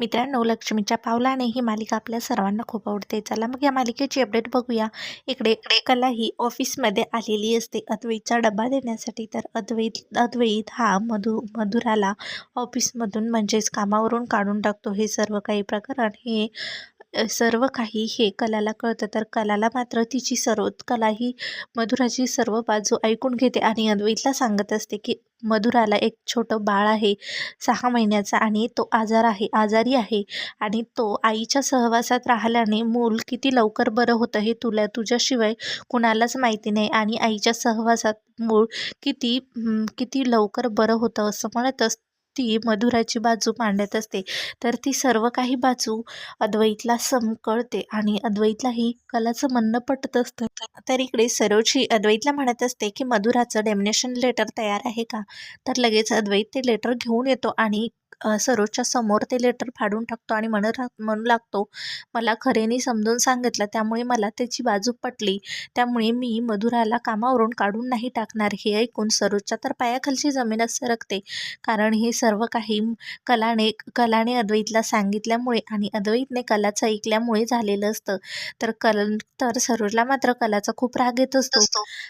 मित्रांनो लक्ष्मीच्या पावलाने ही मालिका आपल्या सर्वांना खूप आवडते. चला मग या मालिकेची अपडेट बघूया. इकडे कला ही ऑफिसमध्ये आलेली असते. अद्वैतचा डबा देण्यासाठी तर अद्वैत अद्वैत हा मधु मधुराला ऑफिसमधून म्हणजेच कामावरून काढून टाकतो. हे सर्व काही प्रकरण हे सर्व काही हे कलाला कळतं. तर कलाला मात्र तिची सर्व कला ही मधुराची सर्व बाजू ऐकून घेते. आणि अद्वैतला सांगत असते की मधुराला एक छोटं बाळ आहे सहा महिन्याचा आणि तो आजार आहे आजारी आहे. आणि तो आईच्या सहवासात राहिल्याने मूल किती लवकर बरं होतं हे तुला तुझ्याशिवाय कुणालाच माहिती नाही. आणि आईच्या सहवासात मूल किती किती लवकर बरं होतं असं म्हणतच ती मधुराची बाजू मांडत असते. तर ती सर्व काही बाजू अद्वैतला सम कळते आणि अद्वैतलाही कलाचं म्हणणं पटत असतं. तर इकडे सरोजी अद्वैतला म्हणत असते की मधुराचं डेमिनेशन लेटर तयार आहे का? तर लगेच अद्वैत ते लेटर घेऊन येतो आणि सरोजच्या समोर ते लेटर फाडून टाकतो आणि म्हणत म्हणू लागतो मला खरेने समजून सांगितलं त्यामुळे मला त्याची बाजू पटली. त्यामुळे मी मधुराला कामावरून काढून नाही टाकणार. हे ऐकून सरोजच्या तर पायाखालची जमीनच सरकते. कारण हे सर्व काही कलाने कलाने अद्वैतला सांगितल्यामुळे आणि अद्वैतने कलाचं ऐकल्यामुळे झालेलं असतं. तर कल तर सरोजला मात्र कलाचा खूप राग येत असतो.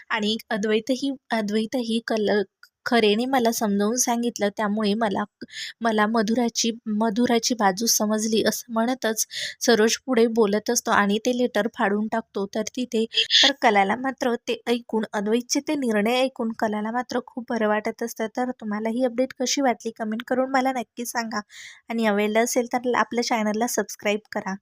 आणि अद्वैतही अद्वैतही कल खरेने मला समजावून सांगितलं त्यामुळे मला मला मधुराची मधुराची बाजू समजली असं म्हणतच सरोज पुढे बोलत असतो आणि ते लेटर फाडून टाकतो. तर तिथे तर कलाला मात्र ते ऐकून अद्वैतचे ते निर्णय ऐकून कलाला मात्र खूप बरं वाटत असतं. तर तुम्हाला ही अपडेट कशी वाटली? कमेंट करून मला नक्की सांगा. आणि अवेलेबल असेल तर आपल्या चॅनलला सबस्क्राईब करा.